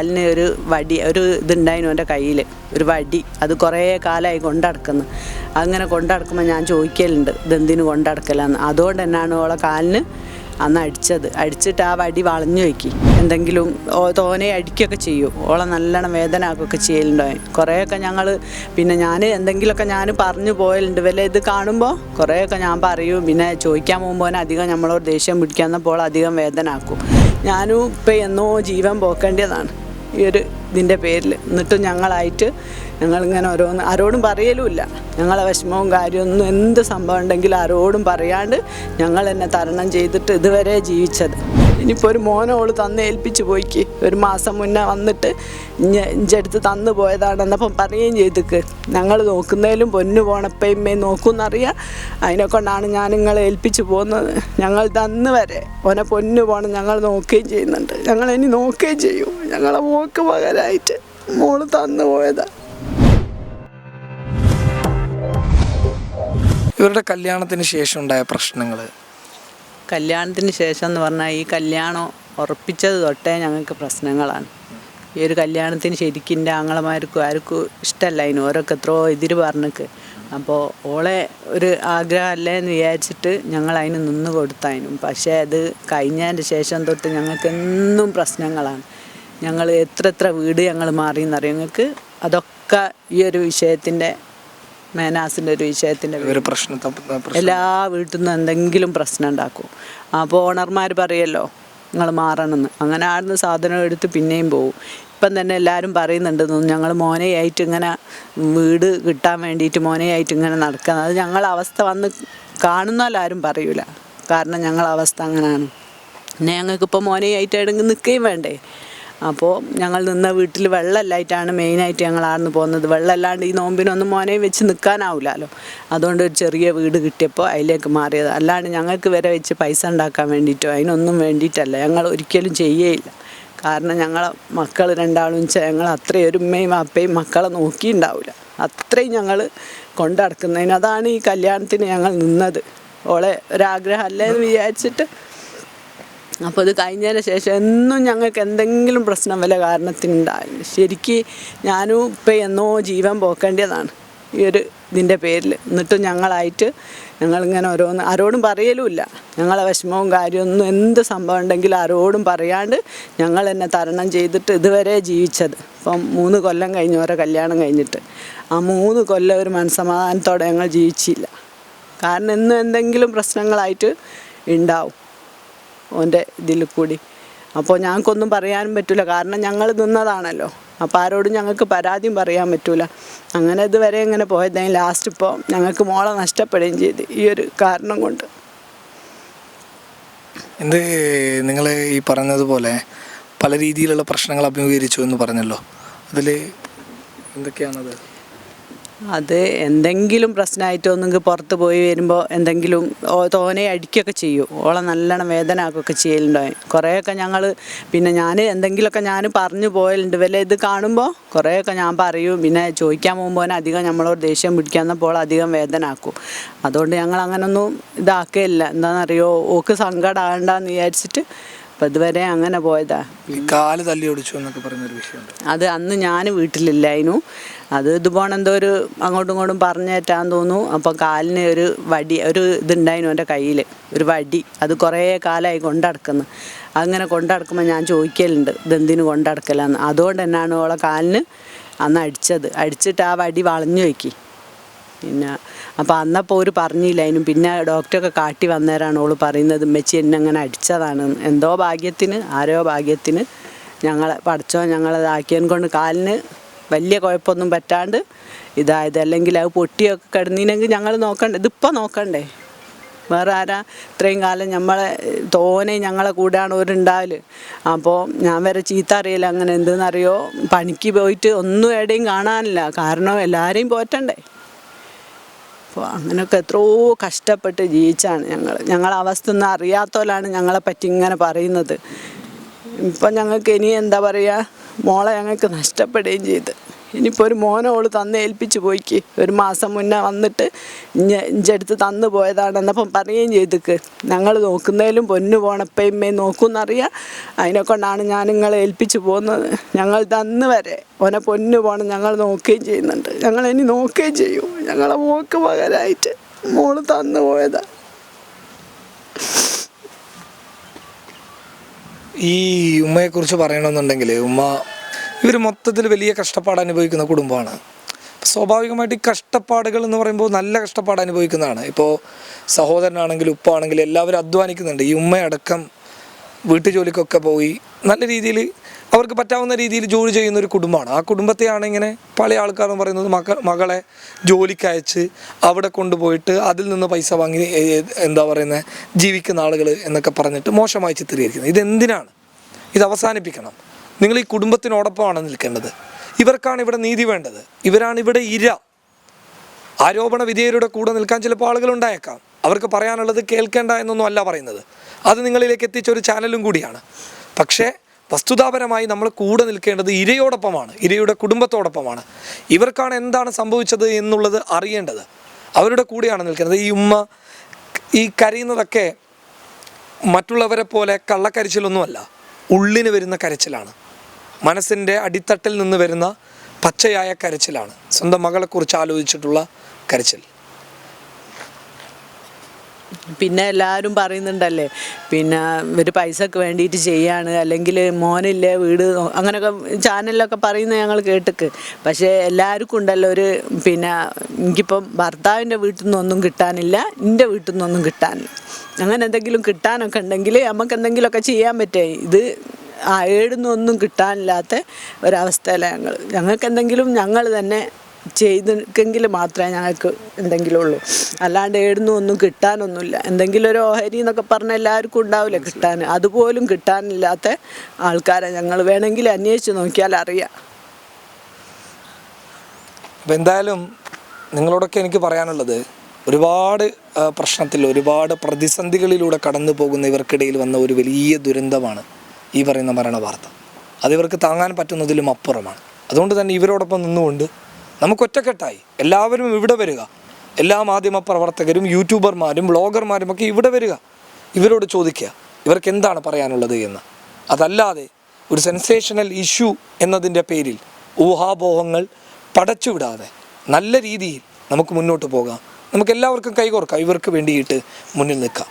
കാലിന് ഒരു വടി ഒരു ഇതുണ്ടായിരുന്നു എന്റെ കയ്യിൽ ഒരു വടി. അത് കുറേ കാലമായി കൊണ്ടടക്കുന്നു. അങ്ങനെ കൊണ്ടടക്കുമ്പോൾ ഞാൻ ചോദിക്കലുണ്ട് ഇതെന്തിനു കൊണ്ടടക്കലാന്ന്? അതുകൊണ്ട് തന്നെയാണ് ഓളെ കാലിന് അന്ന് അടിച്ചത്. അടിച്ചിട്ട് ആ വടി വളഞ്ഞു വയ്ക്കി എന്തെങ്കിലും തോനെ അടിക്കുകയൊക്കെ ചെയ്യും. ഓളെ നല്ലോണം വേദന ആക്കുകയൊക്കെ ചെയ്യലുണ്ടായി കുറേയൊക്കെ ഞങ്ങൾ പിന്നെ ഞാൻ എന്തെങ്കിലുമൊക്കെ ഞാൻ പറഞ്ഞു പോയലുണ്ട്. വല്ല ഇത് കാണുമ്പോൾ കുറേയൊക്കെ ഞാൻ പറയും. പിന്നെ ചോദിക്കാൻ പോകുമ്പോൾ അധികം നമ്മളോട് ദേഷ്യം പിടിക്കാന്നപ്പോൾ അധികം വേദന ആക്കും ഞാനും ഇപ്പം എന്നോ ജീവൻ പോക്കേണ്ടതാണ്. ഈ ഒരു ഇതിന്റെ പേരിൽ. എന്നിട്ടും ഞങ്ങളായിട്ട് ഞങ്ങളിങ്ങനെ ഓരോന്ന് ആരോടും പറയലുമില്ല. ഞങ്ങളെ വിഷമവും കാര്യമൊന്നും എന്ത് സംഭവം ഉണ്ടെങ്കിലും ആരോടും പറയാണ്ട് ഞങ്ങൾ എന്നെ തരണം ചെയ്തിട്ട് ഇതുവരെ ജീവിച്ചത്. ഇനിയിപ്പോൾ ഒരു മോനോൾ തന്ന് ഏൽപ്പിച്ച് പോയിക്ക്. ഒരു മാസം മുന്നേ വന്നിട്ട് ഇഞ്ചടുത്ത് തന്നു പോയതാണ് എന്നപ്പം പറയുകയും ചെയ്തിക്ക്. ഞങ്ങൾ നോക്കുന്നതിലും പൊന്നു പോണപ്പയമ്മയും നോക്കുമെന്നറിയാം അതിനെ കൊണ്ടാണ് ഞാൻ നിങ്ങളെ ഏൽപ്പിച്ച് പോകുന്നത് ഞങ്ങൾ തന്ന് വരെ ഓനെ പൊന്നു പോകണം ഞങ്ങൾ നോക്കുകയും ചെയ്യുന്നുണ്ട്. ഞങ്ങൾ ഇനി നോക്കുകയും ചെയ്യും. ഞങ്ങളെ മോക്ക് പകരമായിട്ട് മോൾ തന്നു പോയതാണ് ഇവരുടെ കല്യാണത്തിന് ശേഷം ഉണ്ടായ പ്രശ്നങ്ങൾ കല്യാണത്തിന് ശേഷം എന്ന് പറഞ്ഞാൽ ഈ കല്യാണം ഉറപ്പിച്ചത് തൊട്ടേ ഞങ്ങൾക്ക് പ്രശ്നങ്ങളാണ്. ഈ ഒരു കല്യാണത്തിന് ശരിക്കും ആങ്ങളമാർക്കും ആർക്കും ഇഷ്ടമല്ല അതിന് ഓരോക്കെ എത്രയോ എതിര് പറഞ്ഞിക്ക്. അപ്പോൾ ഓളെ ഒരു ആഗ്രഹമല്ലേ എന്ന് വിചാരിച്ചിട്ട് ഞങ്ങൾ അതിന് നിന്ന് കൊടുത്തതിനും. പക്ഷേ അത് കഴിഞ്ഞതിന്റെ ശേഷം തൊട്ട് ഞങ്ങൾക്ക് എന്നും പ്രശ്നങ്ങളാണ്. ഞങ്ങൾ എത്ര എത്ര വീട് ഞങ്ങൾ മാറി എന്നറിയാം ഞങ്ങൾക്ക് അതൊക്കെ ഈ ഒരു വിഷയത്തിന്റെ മേനാസിന്റെ ഒരു വിഷയത്തിന്റെ ഒരു പ്രശ്നം എല്ലാ വീട്ടിൽ നിന്നും എന്തെങ്കിലും പ്രശ്നം ഉണ്ടാക്കും. അപ്പോൾ ഓണർമാർ പറയല്ലോ നിങ്ങൾ മാറണമെന്ന്. അങ്ങനെ ആടുന്ന് സാധനം എടുത്ത് പിന്നെയും പോകും ഇപ്പം തന്നെ എല്ലാവരും പറയുന്നുണ്ട് ഞങ്ങൾ മോനയായിട്ട് ഇങ്ങനെ വീട് കിട്ടാൻ വേണ്ടിയിട്ട് മോനയായിട്ട് ഇങ്ങനെ നടക്കുന്നത് അത് ഞങ്ങളെ അവസ്ഥ വന്ന് കാണുന്നാലും പറയൂല. കാരണം ഞങ്ങളെ അവസ്ഥ അങ്ങനെയാണ് പിന്നെ ഞങ്ങൾക്കിപ്പോൾ മോനയായിട്ട് എവിടെയെങ്കിലും നിൽക്കുകയും വേണ്ടേ? അപ്പോൾ ഞങ്ങൾ നിന്ന വീട്ടിൽ വെള്ളമില്ലായിട്ടാണ് മെയിനായിട്ട് ഞങ്ങൾ ആർന്ന് പോകുന്നത്. വെള്ളമില്ലാണ്ട് ഈ നോമ്പിനൊന്നും മോനെ വെച്ച് നിൽക്കാനാവില്ലല്ലോ അതുകൊണ്ട് ഒരു ചെറിയ വീട് കിട്ടിയപ്പോൾ അതിലേക്ക് മാറിയത്. അല്ലാണ്ട് ഞങ്ങൾക്ക് വരെ വെച്ച് പൈസ ഉണ്ടാക്കാൻ വേണ്ടിയിട്ടോ അതിനൊന്നും വേണ്ടിയിട്ടല്ല. ഞങ്ങൾ ഒരിക്കലും ചെയ്യേയില്ല. കാരണം ഞങ്ങളെ മക്കൾ രണ്ടാളും ഞങ്ങൾ അത്രയും ഒരു ഉമ്മയും അപ്പയും മക്കളെ നോക്കിയിട്ടുണ്ടാവില്ല അത്രയും ഞങ്ങൾ കൊണ്ടടക്കുന്നതിന് അതാണ് ഈ കല്യാണത്തിന് ഞങ്ങൾ നിന്നത്. ഓളെ ഒരാഗ്രഹമല്ലേ എന്ന് വിചാരിച്ചിട്ട് അപ്പോൾ ഇത് കഴിഞ്ഞതിന് ശേഷം എന്നും ഞങ്ങൾക്ക് എന്തെങ്കിലും പ്രശ്നം വല്ല കാരണത്തിനുണ്ടായിരുന്നു ശരിക്ക് ഞാനും ഇപ്പം എന്നോ ജീവൻ പോക്കേണ്ടതാണ് ഈ ഒരു ഇതിന്റെ പേരിൽ. എന്നിട്ടും ഞങ്ങളായിട്ട് ഞങ്ങളിങ്ങനെ ഓരോന്ന് ആരോടും പറയലുമില്ല. ഞങ്ങളെ വിഷമവും കാര്യമൊന്നും എന്ത് സംഭവം ഉണ്ടെങ്കിലും ആരോടും പറയാണ്ട് ഞങ്ങൾ എന്നെ തരണം ചെയ്തിട്ട് ഇതുവരെ ജീവിച്ചത്. ഇപ്പം മൂന്ന് കൊല്ലം കഴിഞ്ഞ് ഓരോ കല്യാണം കഴിഞ്ഞിട്ട്. ആ മൂന്ന് കൊല്ലം ഒരു മനസ്സമാധാനത്തോടെ ഞങ്ങൾ ജീവിച്ചില്ല. കാരണം എന്നും എന്തെങ്കിലും പ്രശ്നങ്ങളായിട്ട് ഉണ്ടാവും. ഓന്റെ ഇതിൽ കൂടി. അപ്പോൾ ഞങ്ങൾക്കൊന്നും പറയാനും പറ്റില്ല കാരണം ഞങ്ങൾ നിന്നതാണല്ലോ. അപ്പോൾ ആരോടും ഞങ്ങൾക്ക് പരാതിയും പറയാൻ പറ്റില്ല അങ്ങനെ ഇതുവരെ ഇങ്ങനെ പോയതായി ലാസ്റ്റ് ഇപ്പോൾ ഞങ്ങൾക്ക് മോളെ നഷ്ടപ്പെടുകയും ചെയ്ത്. ഈ ഒരു കാരണം കൊണ്ട്. എന്ത് നിങ്ങൾ ഈ പറഞ്ഞതുപോലെ പല രീതിയിലുള്ള പ്രശ്നങ്ങൾ അഭിമുഖീകരിച്ചു എന്ന് പറഞ്ഞല്ലോ. അതിൽ എന്തൊക്കെയാണത്? അത് എന്തെങ്കിലും പ്രശ്നമായിട്ട് ഒന്നെങ്കിൽ പുറത്ത് പോയി വരുമ്പോൾ എന്തെങ്കിലും തോനെ അടിക്കുകയൊക്കെ ചെയ്യും. ഓളെ നല്ലോണം വേദന ആക്കുകയൊക്കെ ചെയ്യലുണ്ടായി. കുറേയൊക്കെ ഞങ്ങൾ പിന്നെ ഞാൻ എന്തെങ്കിലുമൊക്കെ ഞാൻ പറഞ്ഞു പോയലുണ്ട്. വല്ല ഇത് കാണുമ്പോൾ കുറേയൊക്കെ ഞാൻ പറയും. പിന്നെ ചോദിക്കാൻ പോകുമ്പോൾ അധികം നമ്മളോട് ദേഷ്യം പിടിക്കാന്നപ്പോൾ അധികം വേദന ആക്കും അതുകൊണ്ട് ഞങ്ങൾ അങ്ങനൊന്നും ഇതാക്കുകയില്ല എന്താണെന്നറിയോ ഓക്ക് സങ്കടമാകണ്ടെന്ന് വിചാരിച്ചിട്ട് അപ്പം ഇതുവരെ അങ്ങനെ പോയതാ. കാൽ തല്ലി ഒടിച്ചു എന്നൊക്കെ പറയുന്നൊരു വിഷയമുണ്ട്. അത് അന്ന് ഞാൻ വീട്ടിലില്ലായിരുന്നു. അത് ഇതുപോലെ എന്തോ ഒരു അങ്ങോട്ടും ഇങ്ങോട്ടും പറഞ്ഞേറ്റാന്ന് തോന്നുന്നു. അപ്പം കാലിന് ഒരു വടി ഒരു ഇതുണ്ടായിരുന്നു എന്റെ കയ്യിൽ ഒരു വടി. അത് കുറേ കാലമായി കൊണ്ടടക്കുന്നു. അങ്ങനെ കൊണ്ടടക്കുമ്പോൾ ഞാൻ ചോദിക്കലുണ്ട് ഇതെന്തിനു കൊണ്ടടക്കലാന്ന്? അതുകൊണ്ട് തന്നെയാണ് ഓളെ കാലിന് അന്ന് അടിച്ചത്. അടിച്ചിട്ട് ആ വടി വളഞ്ഞു വയ്ക്കി പിന്നെ അപ്പോൾ അന്നപ്പോൾ ഒരു പറഞ്ഞില്ല അതിനും പിന്നെ ഡോക്ടറൊക്കെ കാട്ടി വന്നേരാണ് ഓൾ പറയുന്നത് മെച്ചി എന്നെ അങ്ങനെ അടിച്ചതാണ്. എന്തോ ഭാഗ്യത്തിന് ആരോ ഭാഗ്യത്തിന് ഞങ്ങളെ പഠിച്ചോ ഞങ്ങളതാക്കിയതിനെ കൊണ്ട് കാലിന് വലിയ കുഴപ്പമൊന്നും പറ്റാണ്ട് ഇതായത്. അല്ലെങ്കിൽ അത് പൊട്ടിയൊക്കെ കിടന്നിനെങ്കിൽ ഞങ്ങൾ നോക്കണ്ടേ ഇതിപ്പോൾ നോക്കണ്ടേ? വേറെ ആരാ? ഇത്രയും കാലം നമ്മളെ തോനെ ഞങ്ങളെ കൂടെയാണ് ഒരുണ്ടാവൽ അപ്പോൾ ഞാൻ വരെ ചീത്ത അറിയില്ല അങ്ങനെ എന്തെന്നറിയോ? പണിക്ക് പോയിട്ട് ഒന്നും എവിടെയും കാണാനില്ല. കാരണം എല്ലാവരെയും പോറ്റണ്ടേ? അപ്പോൾ അങ്ങനെയൊക്കെ എത്രയോ കഷ്ടപ്പെട്ട് ജീവിച്ചാണ് ഞങ്ങൾ ഞങ്ങളെ അവസ്ഥ ഒന്നും അറിയാത്തവരാണ് ഞങ്ങളെ പറ്റി ഇങ്ങനെ പറയുന്നത്. ഇപ്പം ഞങ്ങൾക്ക് ഇനി എന്താ പറയുക മോളെ ഞങ്ങൾക്ക് നഷ്ടപ്പെടുകയും ചെയ്ത്. ഇനിയിപ്പോൾ ഒരു മോനോൾ തന്ന് ഏൽപ്പിച്ച് പോയിക്ക്. ഒരു മാസം മുന്നേ വന്നിട്ട് ഇഞ്ചെടുത്ത് തന്നു പോയതാണ് എന്നപ്പം പറയുകയും ചെയ്തിക്ക്. ഞങ്ങൾ നോക്കുന്നതിലും പൊന്നു പോണപ്പയമ്മേ നോക്കുമെന്നറിയാം അതിനെ കൊണ്ടാണ് ഞാൻ നിങ്ങളെ ഏൽപ്പിച്ച് പോകുന്നത്. ഞങ്ങൾ തന്ന് വരെ ഓനെ പൊന്നു പോകണം ഞങ്ങൾ നോക്കുകയും ചെയ്യുന്നുണ്ട്. ഞങ്ങൾ ഇനി നോക്കുകയും ചെയ്യും. ഞങ്ങളെ മോക്ക് പകരമായിട്ട് മോൾ തന്നു പോയതാണ് ഈ ഉമ്മയെക്കുറിച്ച് പറയണമെന്നുണ്ടെങ്കിൽ ഉമ്മ ഇവർ മൊത്തത്തിൽ വലിയ കഷ്ടപ്പാട് അനുഭവിക്കുന്ന കുടുംബമാണ്. സ്വാഭാവികമായിട്ട് ഈ കഷ്ടപ്പാടുകൾ എന്ന് പറയുമ്പോൾ നല്ല കഷ്ടപ്പാട് അനുഭവിക്കുന്നതാണ്. ഇപ്പോൾ സഹോദരനാണെങ്കിലും ഉപ്പാണെങ്കിലും എല്ലാവരും അധ്വാനിക്കുന്നുണ്ട്. ഈ ഉമ്മയടക്കം വീട്ടു ജോലിക്കൊക്കെ പോയി നല്ല രീതിയിൽ അവർക്ക് പറ്റാവുന്ന രീതിയിൽ ജോലി ചെയ്യുന്ന ഒരു കുടുംബമാണ്. ആ കുടുംബത്തെയാണ് ഇങ്ങനെ പല ആൾക്കാരും പറയുന്നത് മക്ക മകളെ ജോലിക്ക് അയച്ച് അവിടെ കൊണ്ടുപോയിട്ട് അതിൽ നിന്ന് പൈസ വാങ്ങി എന്താ പറയുന്നത് ജീവിക്കുന്ന ആളുകൾ എന്നൊക്കെ പറഞ്ഞിട്ട് മോശമായി ചിത്രീകരിക്കുന്നത്. ഇതെന്തിനാണ്? ഇത് അവസാനിപ്പിക്കണം. നിങ്ങൾ ഈ കുടുംബത്തിനോടൊപ്പമാണ് നിൽക്കേണ്ടത്. ഇവർക്കാണ് ഇവിടെ നീതി വേണ്ടത്. ഇവരാണ് ഇവിടെ ഇര. ആരോപണ വിധേയരുടെ കൂടെ നിൽക്കാൻ ചിലപ്പോൾ ആളുകൾ ഉണ്ടായേക്കാം. അവർക്ക് പറയാനുള്ളത് കേൾക്കേണ്ട എന്നൊന്നും അല്ല പറയുന്നത്. അത് നിങ്ങളിലേക്ക് എത്തിച്ച ഒരു ചാനലും കൂടിയാണ്. പക്ഷേ വസ്തുതാപരമായി നമ്മൾ കൂടെ നിൽക്കേണ്ടത് ഇരയോടൊപ്പമാണ്. ഇരയുടെ കുടുംബത്തോടൊപ്പമാണ്. ഇവർക്കാണ് എന്താണ് സംഭവിച്ചത് എന്നുള്ളത് അറിയേണ്ടത്. അവരുടെ കൂടെയാണ് നിൽക്കുന്നത് ഈ ഉമ്മ ഈ കരയുന്നതൊക്കെ മറ്റുള്ളവരെ പോലെ കള്ളക്കരച്ചിലൊന്നുമല്ല. ഉള്ളിന് വരുന്ന കരച്ചിലാണ്. മനസ്സിന്റെ അടിത്തട്ടിൽ നിന്ന് വരുന്ന പച്ചയായ കരച്ചിലാണ്. സ്വന്തം മകളെക്കുറിച്ച് ആലോചിച്ചിട്ടുള്ള കരച്ചിൽ. പിന്നെ എല്ലാവരും പറയുന്നുണ്ടല്ലേ പിന്നെ ഇവർ പൈസക്ക് വേണ്ടിയിട്ട് ചെയ്യാണ് അല്ലെങ്കിൽ മോനില്ലേ വീട് അങ്ങനെയൊക്കെ ചാനലിലൊക്കെ പറയുന്നത് ഞങ്ങൾ കേട്ടിക്ക്. പക്ഷേ എല്ലാവർക്കും ഉണ്ടല്ലോ ഒരു പിന്നെ എനിക്കിപ്പം ഭർത്താവിന്റെ വീട്ടിൽ നിന്നൊന്നും കിട്ടാനില്ല എന്റെ വീട്ടിൽ നിന്നൊന്നും കിട്ടാനില്ല. അങ്ങനെ എന്തെങ്കിലും കിട്ടാനൊക്കെ ഉണ്ടെങ്കിൽ നമുക്ക് എന്തെങ്കിലുമൊക്കെ ചെയ്യാൻ പറ്റേ ഇത് ആ ഏടുന്നൊന്നും കിട്ടാനില്ലാത്ത ഒരവസ്ഥയിലാണ് ഞങ്ങൾ. ഞങ്ങൾക്ക് എന്തെങ്കിലും ഞങ്ങൾ തന്നെ ചെയ്തെങ്കിൽ മാത്രമേ ഞങ്ങൾക്ക് എന്തെങ്കിലും ഉള്ളൂ. അല്ലാണ്ട് ഏടുന്നു ഒന്നും കിട്ടാനൊന്നുമില്ല. എന്തെങ്കിലും ഒരു ഓഹരി എന്നൊക്കെ പറഞ്ഞാൽ എല്ലാവർക്കും ഉണ്ടാവില്ല കിട്ടാൻ? അതുപോലും കിട്ടാനില്ലാത്ത ആൾക്കാരെ ഞങ്ങൾ. വേണമെങ്കിൽ അന്വേഷിച്ച് നോക്കിയാൽ അറിയാം. അപ്പം എന്തായാലും നിങ്ങളോടൊക്കെ എനിക്ക് പറയാനുള്ളത് ഒരുപാട് പ്രശ്നത്തിൽ ഒരുപാട് പ്രതിസന്ധികളിലൂടെ കടന്നു പോകുന്ന ഇവർക്കിടയിൽ വന്ന ഒരു വലിയ ദുരന്തമാണ്. ഈ പറയുന്ന മരണ വാർത്ത അതിവർക്ക് താങ്ങാൻ പറ്റുന്നതിലും അപ്പുറമാണ്. അതുകൊണ്ട് തന്നെ ഇവരോടൊപ്പം നിന്നുകൊണ്ട് നമുക്ക് ഒറ്റക്കെട്ടായി. എല്ലാവരും ഇവിടെ വരിക. എല്ലാ മാധ്യമ പ്രവർത്തകരും യൂട്യൂബർമാരും ബ്ലോഗർമാരും ഒക്കെ ഇവിടെ വരിക. ഇവരോട് ചോദിക്കുക ഇവർക്ക് എന്താണ് പറയാനുള്ളത് എന്ന്? അതല്ലാതെ ഒരു സെൻസേഷണൽ ഇഷ്യൂ എന്നതിന്റെ പേരിൽ ഊഹാപോഹങ്ങൾ പടച്ചുവിടാതെ നല്ല രീതിയിൽ നമുക്ക് മുന്നോട്ട് പോകാം. നമുക്ക് എല്ലാവർക്കും കൈകോർക്കാം. ഇവർക്ക് വേണ്ടിയിട്ട് മുന്നിൽ നിൽക്കാം.